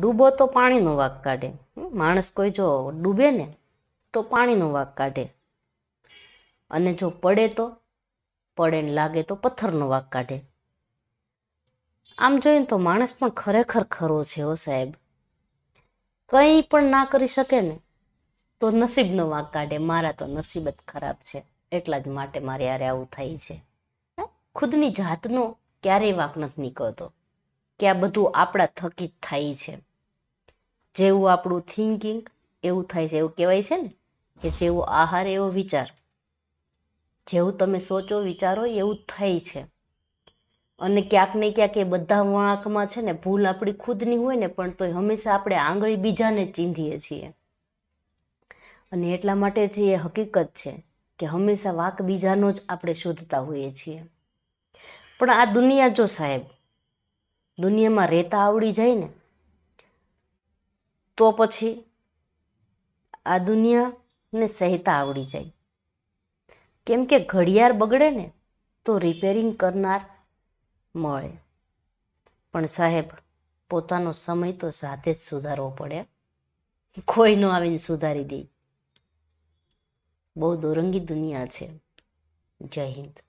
ડૂબો તો પાણીનો વાક કાઢે. માણસ કોઈ જો ડૂબે ને તો પાણીનો વાક કાઢે. અને જો પડે તો, પડે ને લાગે તો પથ્થરનો વાક કાઢે. આમ જોઈએ ને તો માણસ પણ ખરેખર ખરો છે હો સાહેબ. કંઈ પણ ના કરી શકે ને તો નસીબનો વાંક કાઢે. મારા તો નસીબ જ ખરાબ છે. એટલા જ માટે મારે યારે આવું થાય છે? ખુદની જાતનો ક્યારેય વાંક નથી નીકળતો. કે આ બધું આપણા થકી જ થાય છે. જેવું આપણું થિંકિંગ એવું થાય છે. એવું કહેવાય છે ને, કે જેવો આહાર એવો વિચાર. જેવું તમે સોચો, વિચારો, એવું થાય છે. અને ક્યાંક ને ક્યાંક એ બધા વાંકમાં છે ને, ભૂલ આપણી ખુદની હોય ને, પણ તોય હંમેશા આપણે આંગળી બીજાને ચીંધીએ છીએ. અને એટલા માટે જે એ હકીકત છે કે હંમેશા વાક બીજાનો જ આપણે શોધતા હોઈએ છીએ. પણ આ દુનિયા જો સાહેબ દુનિયામાં રહેતા આવડી જાય ને, તો પછી આ દુનિયાને સહેતા આવડી જાય. કેમ કે ઘડિયાળ બગડે ને, તો રિપેરિંગ કરનાર મળે. પણ સાહેબ, પોતાનો સમય તો સાથે જ સુધારવો પડે. કોઈ ન આવીને સુધારી દે. બહુ દોરંગી દુનિયા છે. જય હિન્દ.